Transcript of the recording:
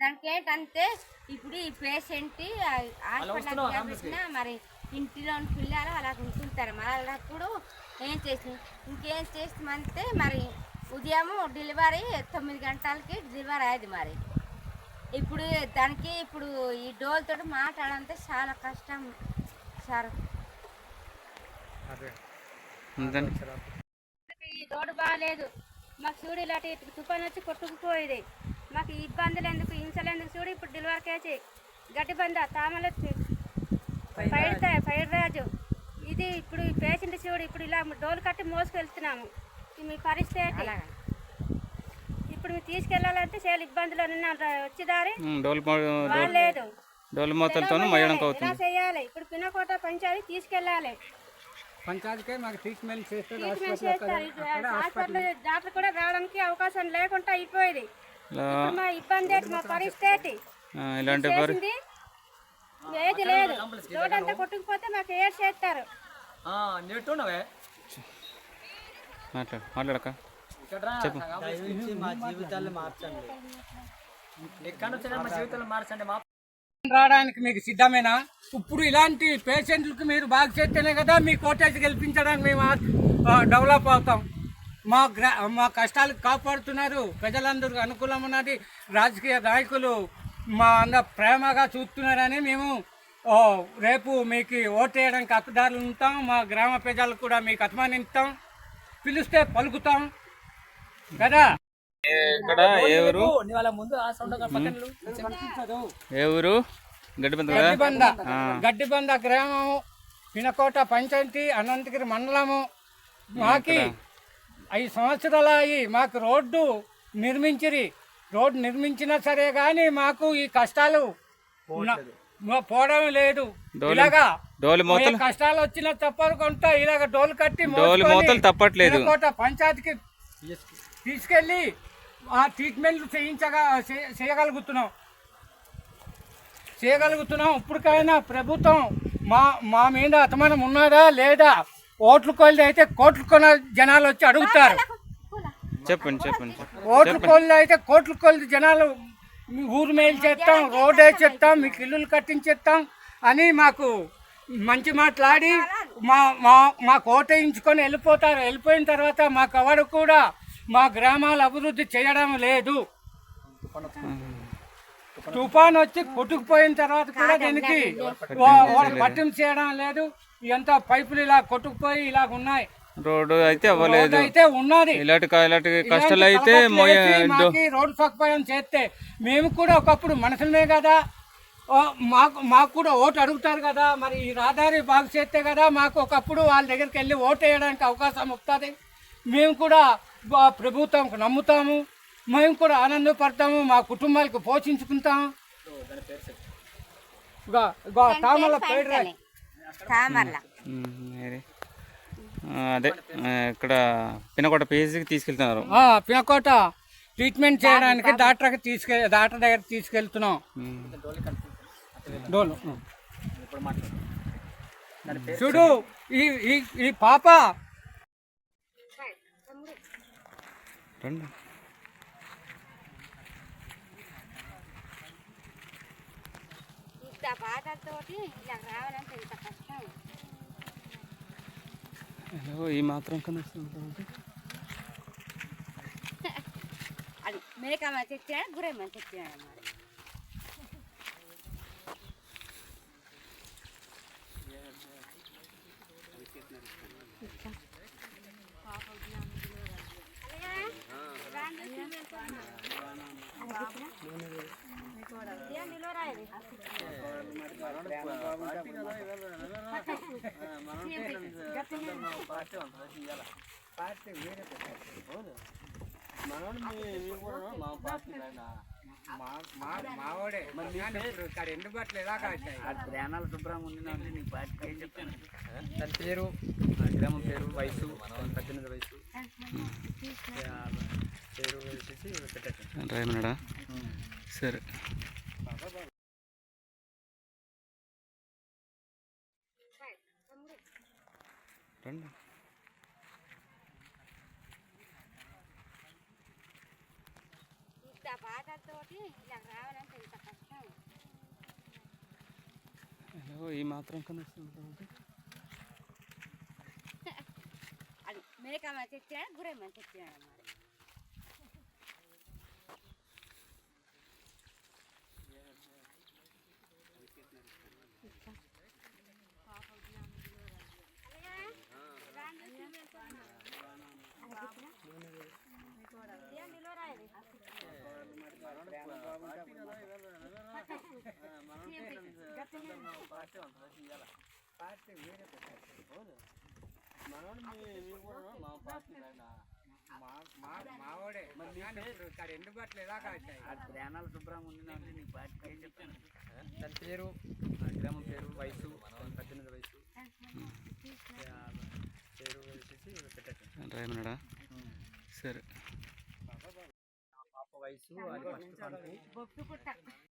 దానికి ఏంటంటే ఇప్పుడు ఈ పేషెంట్ హాస్పిటల్ చేపించినా మరి ఇంటిలో పిల్లలు అలా ఉంటుంటారు మరి అలాప్పుడు ఏం చేసి ఇంకేం చేస్తామంటే మరి ఉదయం డెలివరీ తొమ్మిది గంటలకి డెలివరీ అయ్యేది మరి. ఇప్పుడు దానికి ఇప్పుడు ఈ డోల్తో మాట్లాడాలంటే చాలా కష్టం సార్? ఈ రోడ్డు బాగాలేదు మాకు చూడు ఇలాంటి తుఫాన్ వచ్చి కొట్టుకుపోయేది. మాకు ఈ ఇబ్బందులు ఎందుకు? హింసలు ఎందుకు? చూడు ఇప్పుడు డెలివరీ కేసి గడ్డి బంద తామల ఫైర్ ఫైర్ రాజు. ఇది ఇప్పుడు ఈ పేషెంట్ చూడు ఇప్పుడు ఇలా డోలు కట్టి మోసుకెళ్తున్నాము. ఇది మీ పరిస్థితి ఇప్పుడు మీరు తీసుకెళ్ళాలంటే చాలా ఇబ్బందులు వచ్చేదారి లేదు. డోలు మూతలతో అవుతుంది. చేయాలి? ఇప్పుడు పిన్నకోట పంచాయతీ తీసుకెళ్ళాలి. పంచాయతీకే మాకు ట్రీట్మెంట్ చేస్తారు ట్రీట్మెంట్ చేస్తారు. ఇది హాస్పిటల్. డాక్టర్ కూడా రావడానికి అవకాశం లేకుండా అయిపోయేది. ఇలాంటి ఏది లేదు. రోడ్ అంతా కొట్టుకుపోతే మాకు ఏడ్ చేస్తారు. మాట్లాడు మాట్లాడక చెప్పు. దయచేసి మా జీవితాలు మార్చండి. జీవితాలు మార్చండి మా రావడానికి మీకు సిద్ధమేనా? ఇప్పుడు ఇలాంటి పేషెంట్లకు మీరు బాగా చేస్తేనే కదా మీ కోటేజ్ గెలిపించడానికి మేము డెవలప్ అవుతాం. మా గ్రా మా కష్టాలు కాపాడుతున్నారు. ప్రజలందరూ అనుకూలం ఉన్నది రాజకీయ నాయకులు మా అంద ప్రేమగా చూస్తున్నారని మేము రేపు మీకు ఓటేయడానికి హక్కుదారులు ఉంటాం. మా గ్రామ ప్రజలు కూడా మీకు అభిమానిస్తాం. పిలిస్తే పలుకుతాం. కదా? ఇక్కడ ఏ ఊరు? ఏ గడ్డిబంద గడ్డిబంద. గ్రామము పినకోట పంచాయతీ అనంతగిరి మండలము. మాకి ఐదు సంవత్సరాలు అయ్యి మాకు రోడ్డు నిర్మించిరి. రోడ్డు నిర్మించినా సరే కానీ మాకు ఈ కష్టాలు పోవడం లేదు. ఇలాగా డోలు మూతలు? కష్టాలు వచ్చినా తప్పకుండా ఇలాగ డోలు కట్టి డోలు మోసుకొని మూతలు తప్పట్లేదు. పంచాయతీకి తీసుకెళ్ళి ఆ ట్రీట్మెంట్లు చేయించగా చేయగలుగుతున్నాం. చేయగలుగుతున్నాం. ఇప్పటికైనా ప్రభుత్వం మా మా మీద అతమానం ఉన్నదా లేదా? ఓట్లు కొలిది అయితే కోట్లు కొన జనాలు వచ్చి అడుగుతారు. చెప్పండి చెప్పండి. ఓట్లు కొలిది అయితే కోట్లు కొలిది జనాలు మీ ఊరు మేలు చేస్తాం రోడ్ వేసేస్తాం మీకు ఇల్లులు కట్టించేస్తాం అని మాకు మంచి మాట్లాడి మా మా మాకు ఓటేయించుకొని వెళ్ళిపోతారు. వెళ్ళిపోయిన తర్వాత మాకు ఎవరు కూడా మా గ్రామాల అభివృద్ధి చేయడం లేదు. తుఫాన్ వచ్చి కొట్టుకుపోయిన తర్వాత కూడా దీనికి వాళ్ళు పట్టింపు చేయడం లేదు. ఎంత పైపులు ఇలా కొట్టుకుపోయి ఇలా ఉన్నాయి. రోడ్డు అయితే అవ్వలేదు. రోడ్డు అయితే ఉన్నది. ఇలాంటి ఇలాంటి కష్టాలు అయితే రోడ్డు సదుపాయం చేస్తే మేము కూడా ఒకప్పుడు మనుషులమే కదా. మాకు మాకు కూడా ఓటు అడుగుతారు కదా. మరి ఈ రహదారి బాగు చేస్తే కదా మాకు ఒకప్పుడు వాళ్ళ దగ్గరికి వెళ్ళి ఓటు వేయడానికి అవకాశం వస్తుంది. మేము కూడా ప్రభుత్వంకు నమ్ముతాము. మేము కూడా ఆనందపడతాము మా కుటుంబాలకు తామల పేరు? ఆ, అదే ఇక్కడ పినకోట పేజీకి తీసుకెళ్తున్నారు. ఆ, పినకోట ట్రీట్మెంట్ చేయడానికి డాక్టర్కి తీసుకె డాక్టర్ దగ్గర తీసుకెళ్తున్నాం. డోలు చూడు ఈ ఈ ఈ పాప. రండి. ఇంత బాధతోటి ఇలా రావాలంటే ఇంత కష్టం ఈ మాత్రం కన్నా వస్తుంది. అది మేక మంచి తెచ్చాడు గురే మంచి తెచ్చాడు మరి మావాడే ఇక్కడ ఎండు బట్టలు ఎలా కాచాయి ప్రాణాలు శుభ్రంగా ఉండినంటే నీకు పార్టీ ఏం చెప్తాను తన పేరు ఆ గ్రామం పేరు వయసు పద్దెనిమిది వయసు పేరు వచ్చేసి పెట్టచ్చు రాయమన్నాడా సరే రండి ఇంత బాధతోటి నుంచి ఇలా రావాలంటే ఇంత కష్టం అయ్యో, ఈ మాత్రం కన్నా వస్తుంది. అది మేక మంచి తెచ్చినాడు గుర్రె మంచి తెచ్చినాడు మరి మావాడే కానీ ఇప్పుడు ఇక్కడ ఎండు బట్టలు ఎలా కాచాయి గ్రామాల శుభ్రంగా ఉండిందంటే నీ పార్టీ ఏం చెప్తాను తన పేరు ఆ గ్రామం పేరు వయసు పద్దెనిమిది వయసు. పేరు వేసేసి పెట్టండి సరే. పాప వయసు అది ఫస్ట్